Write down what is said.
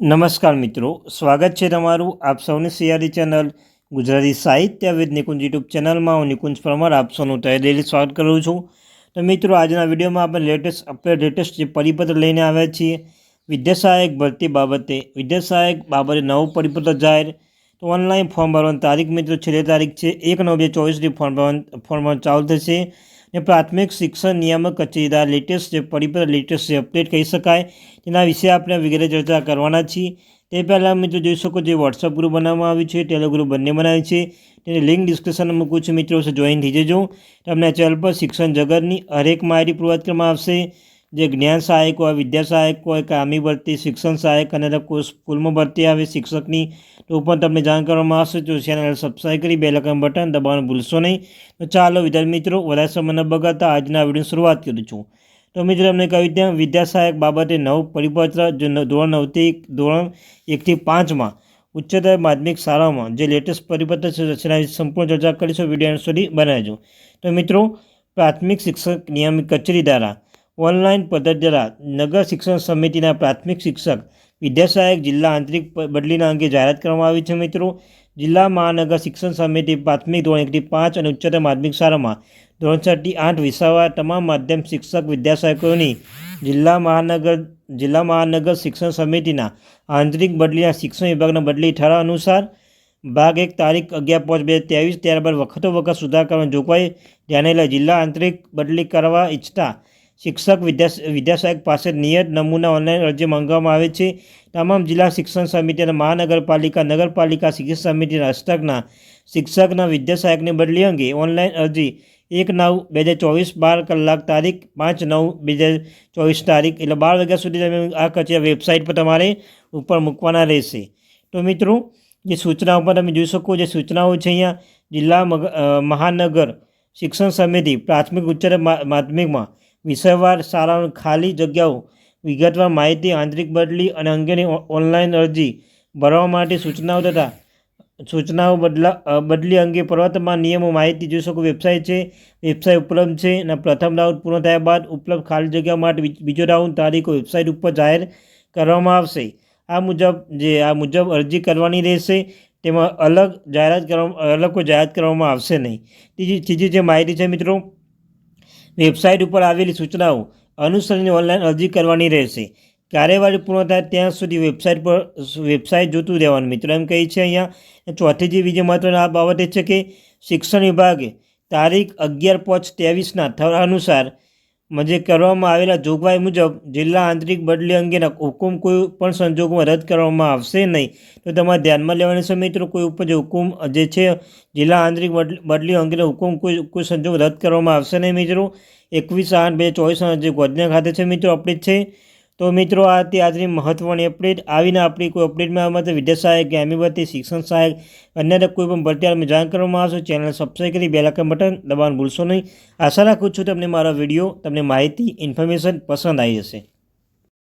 નમસ્કાર મિત્રો, સ્વાગત છે તમારું આપ સૌની સિયારી ચેનલ ગુજરાતી સાહિત્ય વિદ નિકુંજ યુટ્યુબ ચેનલમાં. હું નિકુંજ પરમાર, આપ સૌનું તહેદિલી સ્વાગત કરું છું. તો મિત્રો, આજના વિડીયોમાં આપણે લેટેસ્ટ અપડેટ લેટેસ્ટ જે પરિપત્ર લઈને આવ્યા છીએ વિદ્યા સહાયક ભરતી બાબતે. વિદ્યા સહાયક બાબતે નવું પરિપત્ર જાહેર. તો ઓનલાઈન ફોર્મ ભરવાની તારીખ મિત્રો, છેલ્લી તારીખ છે, એક નવ બે ચોવીસથી ફોર્મ ભરવાનું ફોર્મ ભરવાનું ચાલુ થશે. ને પ્રાથમિક શિક્ષણ નિયામક કચેરીદાર લેટેસ્ટ જે પરિપત્ર લેટેસ્ટ જે અપડેટ કહી શકાય. તેના વિશે આપણે વગેરે ચર્ચા કરવાના છીએ. તે પહેલાં મિત્રો જોઈ શકો જે વોટ્સઅપ ગ્રુપ બનાવવામાં આવ્યું છે ટેલો ગ્રુપ બંને બનાવ્યું છે. તેની લિંક ડિસ્ક્રિપ્શનમાં મૂકું છું મિત્રો જોઈન થઈ જજો. તમને ચેનલ પર શિક્ષણ જગતની હરેક માહિતી પ્રોવાઈડ કરવામાં આવશે. જે જ્ઞાન સહાયક હોય, વિદ્યા સહાયક હોય કામી ભરતી, શિક્ષણ સહાયક અને કોઈ સ્કૂલમાં ભરતી આવે શિક્ષકની, તો પણ તમને જાણ કરવામાં આવશે. જો ચેનલ સબસ્ક્રાઈબ કરી બે લખન બટન દબાવવાનું ભૂલશો નહીં. તો ચાલો વિદ્યાર્થી મિત્રો, વધારે સમય ન બગાડતા આજના વીડિયો શરૂઆત કરું છું. તો મિત્રો અમને કહ્યું ત્યાં વિદ્યા સહાયક બાબતે નવ પરિપત્ર, જે ધોરણ નવથી ધોરણ એકથી પાંચમાં ઉચ્ચતર માધ્યમિક શાળાઓમાં જે લેટેસ્ટ પરિપત્ર છે, તેના સંપૂર્ણ ચર્ચા કરીશું. વીડિયો સુધી બનાવજો. તો મિત્રો, પ્રાથમિક શિક્ષક નિયામક કચેરી દ્વારા ઓનલાઈન પદ્ધતિ દ્વારા નગર શિક્ષણ સમિતિના પ્રાથમિક શિક્ષક, વિદ્યાસહાયક, જિલ્લા આંતરિક બદલીના અંગે જાહેરાત કરવામાં આવી છે મિત્રો. જિલ્લા મહાનગર શિક્ષણ સમિતિ પ્રાથમિક ધોરણ એકથી પાંચ અને ઉચ્ચતર માધ્યમિક શાળામાં ધોરણ છથી આઠ વિસાવા તમામ માધ્યમ શિક્ષક, વિદ્યાસહાયકોની જિલ્લા મહાનગર જિલ્લા મહાનગર શિક્ષણ સમિતિના આંતરિક બદલીના શિક્ષણ વિભાગના બદલી ઠરાવ અનુસાર ભાગ એક તારીખ અગિયાર પાંચ બે ત્રેવીસ ત્યારબાદ વખતો વખત સુધાર કરવાની જોગવાઈ ધ્યાને લઈ જિલ્લા આંતરિક બદલી કરવા ઈચ્છતા શિક્ષક વિદ્યા વિદ્યાસહાયક પાસે નિયત નમૂના ઓનલાઈન અરજી માંગવામાં આવે છે. તમામ જિલ્લા શિક્ષણ સમિતિ અને મહાનગરપાલિકા, નગરપાલિકા શિક્ષણ સમિતિના હસ્તકના શિક્ષકના વિદ્યાસહાયકની બદલી અંગે ઓનલાઈન અરજી એક નવ બે હજાર ચોવીસ બાર કલાક તારીખ પાંચ નવ બે હજાર ચોવીસ તારીખ એટલે બાર વાગ્યા સુધી તમે આ કચેરી વેબસાઇટ પર તમારે ઉપર મૂકવાના રહેશે. તો મિત્રો, જે સૂચનાઓ પર તમે જોઈ શકો જે સૂચનાઓ છે અહીંયા જિલ્લા મહાનગર શિક્ષણ સમિતિ પ્રાથમિક ઉચ્ચતર મા- માધ્યમિકમાં વિષયવાર શાળાઓની ખાલી જગ્યાઓ, વિગતવાર માહિતી, આંતરિક બદલી અને અંગેની ઓનલાઈન અરજી ભરવા માટે સૂચનાઓ તથા સૂચનાઓ બદલા બદલી અંગે પ્રવર્તમાન નિયમો માહિતી જોઈ શકો. વેબસાઇટ છે, વેબસાઇટ ઉપલબ્ધ છે અને પ્રથમ રાઉન્ડ પૂર્ણ થયા બાદ ઉપલબ્ધ ખાલી જગ્યા માટે બીજો રાઉન્ડ તારીખો વેબસાઇટ ઉપર જાહેર કરવામાં આવશે. આ મુજબ જે, આ મુજબ અરજી કરવાની રહેશે, તેમાં અલગ જાહેરાત કરવામાં અલગ કોઈ જાહેરાત કરવામાં આવશે નહીં. ત્રીજી ત્રીજી જે માહિતી છે મિત્રો વેબસાઇટ ઉપર આવેલી સૂચનાઓ અનુસરીને ઓનલાઈન અરજી કરવાની રહેશે. કાર્યવાહી પૂર્ણ થાય ત્યાં સુધી વેબસાઇટ પર વેબસાઇટ જોતું રહેવાનું. મિત્રો એમ કહે છે અહીંયા, ચોથી જે બીજી મહત્વની આ બાબત એ છે કે શિક્ષણ વિભાગે તારીખ અગિયાર પાંચ ત્રેવીસના ઠરાવ અનુસાર જે કરવામાં આવેલા જોગવાઈ મુજબ જિલ્લા આંતરિક બદલી અંગેના હુકુમ કોઈ પણ સંજોગોમાં રદ કરવામાં આવશે નહીં. તો તમારે ધ્યાનમાં લેવાની છે મિત્રો, કોઈ ઉપર જે હુકુમ જે છે, જિલ્લા આંતરિક બદલી અંગેનો હુકમ કોઈ કોઈ સંજોગ રદ કરવામાં આવશે નહીં મિત્રો. એકવીસ આઠ બે ચોવીસ જે ગોધના ખાતે છે મિત્રો અપડેટ છે. તો મિત્રો, આ હતી આજની મહત્ત્વની અપડેટ આવીને આપણી કોઈ અપડેટમાં આવવા વિદ્યા સહાયક કે ભરતી શિક્ષણ સહાયક, અન્ય કોઈ પણ ભરતી અમે જાણ કરવામાં આવશે ચેનલ સબસ્ક્રાઈબ કરી બેલાકન બટન દબાવવાનું ભૂલશો નહીં. આશા રાખું છું તમને મારો વીડિયો, તમને માહિતી ઇન્ફોર્મેશન પસંદ આવી જશે.